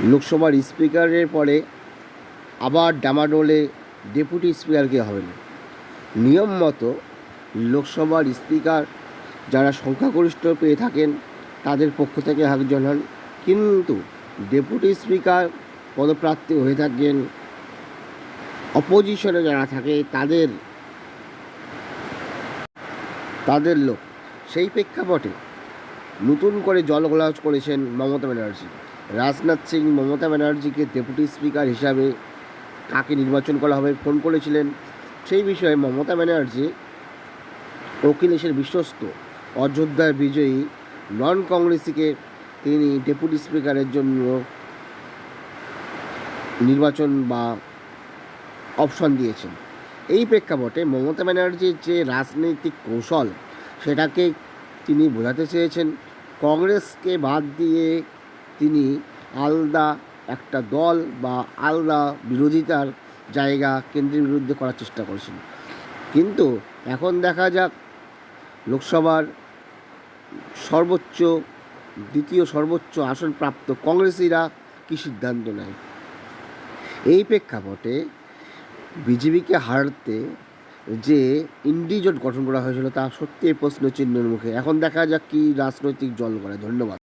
লোকসভার স্পিকারের পরে আবার ডামাডোলে ডেপুটি স্পিকারকে হবেন। নিয়ম মতো লোকসভার স্পিকার যারা সংখ্যাগরিষ্ঠ পেয়ে থাকেন, তাদের পক্ষ থেকে একজন হন। কিন্তু ডেপুটি স্পিকার পদপ্রার্থী হয়ে থাকেন, অপোজিশনে যারা থাকে, তাদের তাদের লোক। সেই প্রেক্ষাপটে নতুন করে জলঘোলাজ করেছেন মমতা ব্যানার্জি। রাজনাথ সিং, মমতা ব্যানার্জিকে ডেপুটি স্পিকার হিসাবে কাকে নির্বাচন করা হবে, ফোন করেছিলেন। সেই বিষয়ে মমতা ব্যানার্জি অখিলেশের বিশ্বস্ত অযোধ্যার বিজয়ী নন কংগ্রেসিকে তিনি ডেপুটি স্পিকারের জন্য নির্বাচন বা অপশন দিয়েছেন। এই প্রেক্ষাপটে মমতা ব্যানার্জির যে রাজনৈতিক কৌশল, সেটাকে তিনি বোঝাতে চেয়েছেন। কংগ্রেসকে বাদ দিয়ে তিনি আলাদা একটা দল বা আলাদা বিরোধিতার জায়গা কেন্দ্রের বিরুদ্ধে করার চেষ্টা করেছেন কিন্তু এখন দেখা যাক, লোকসভার সর্বোচ্চ, দ্বিতীয় সর্বোচ্চ আসন প্রাপ্ত কংগ্রেসিরা কী সিদ্ধান্ত নেয়? এই প্রেক্ষাপটে বিজেপিকে হারতে যে ইন্ডিজোট গঠন করা হয়েছিল তা সত্যি প্রশ্ন চিহ্নের মুখে। এখন দেখা যাক কি রাজনৈতিক জল করে ধন্যবাদ।